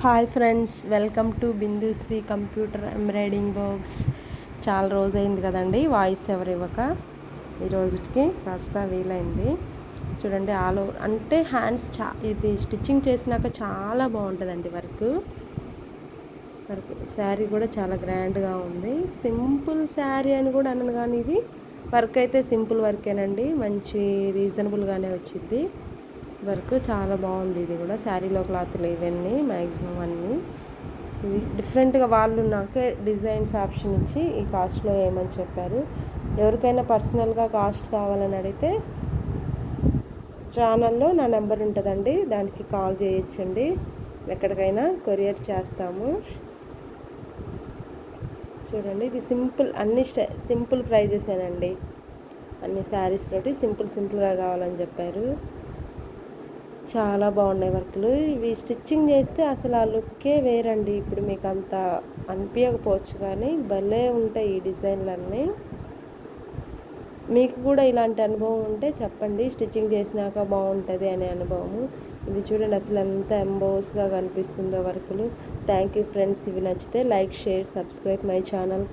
Hi friends welcome to Bindu Sri computer embroidering box. చాలా రోజైంది కదండి వాయిస్ ఎవరు ఇవ్వక? ఈ రోజుకి కాస్త వీలైంది. చూడండి ఆల్ ఓవర్ అంటే హ్యాండ్స్ చా ఇది స్టిచ్చింగ్ చేసినాక చాలా బాగుంటుందండి వర్క్. వర్క్ శారీ కూడా చాలా గ్రాండ్గా ఉంది. సింపుల్ శారీ అని కూడా అనను కానీ ఇది వర్క్ అయితే సింపుల్ వర్కేనండి. మంచి రీజనబుల్గానే వచ్చింది వర్క్ చాలా బాగుంది. ఇది కూడా శారీలో క్లాత్లు ఇవన్నీ మ్యాక్సిమం అన్నీ. ఇది డిఫరెంట్గా వాళ్ళు నాకే డిజైన్స్ ఆప్షన్ ఇచ్చి ఈ కాస్ట్లో ఏమని చెప్పారు. ఎవరికైనా పర్సనల్గా కాస్ట్ కావాలని అడిగితే ఛానల్లో నా నెంబర్ ఉంటుందండి. దానికి కాల్ చేయొచ్చండి. ఎక్కడికైనా కొరియర్ చేస్తాము. చూడండి ఇది సింపుల్ అన్ని స్టై సింపుల్ ప్రైజెసేనండి. అన్ని శారీస్ తోటి సింపుల్ సింపుల్గా కావాలని చెప్పారు. చాలా బాగున్నాయి వర్క్లు. ఇవి స్టిచ్చింగ్ చేస్తే అసలు ఆ లుక్కే వేరండి. ఇప్పుడు మీకు అంత అనిపించకపోవచ్చు కానీ భలే ఉంటాయి ఈ డిజైన్లన్నీ. మీకు కూడా ఇలాంటి అనుభవం ఉంటే చెప్పండి. స్టిచ్చింగ్ చేసినాక బాగుంటుంది అనే అనుభవము. ఇది చూడండి అసలు ఎంత ఎంబోస్గా కనిపిస్తుందో వర్కులు. Thank you friends. ఇవి నచ్చితే like share subscribe my channel.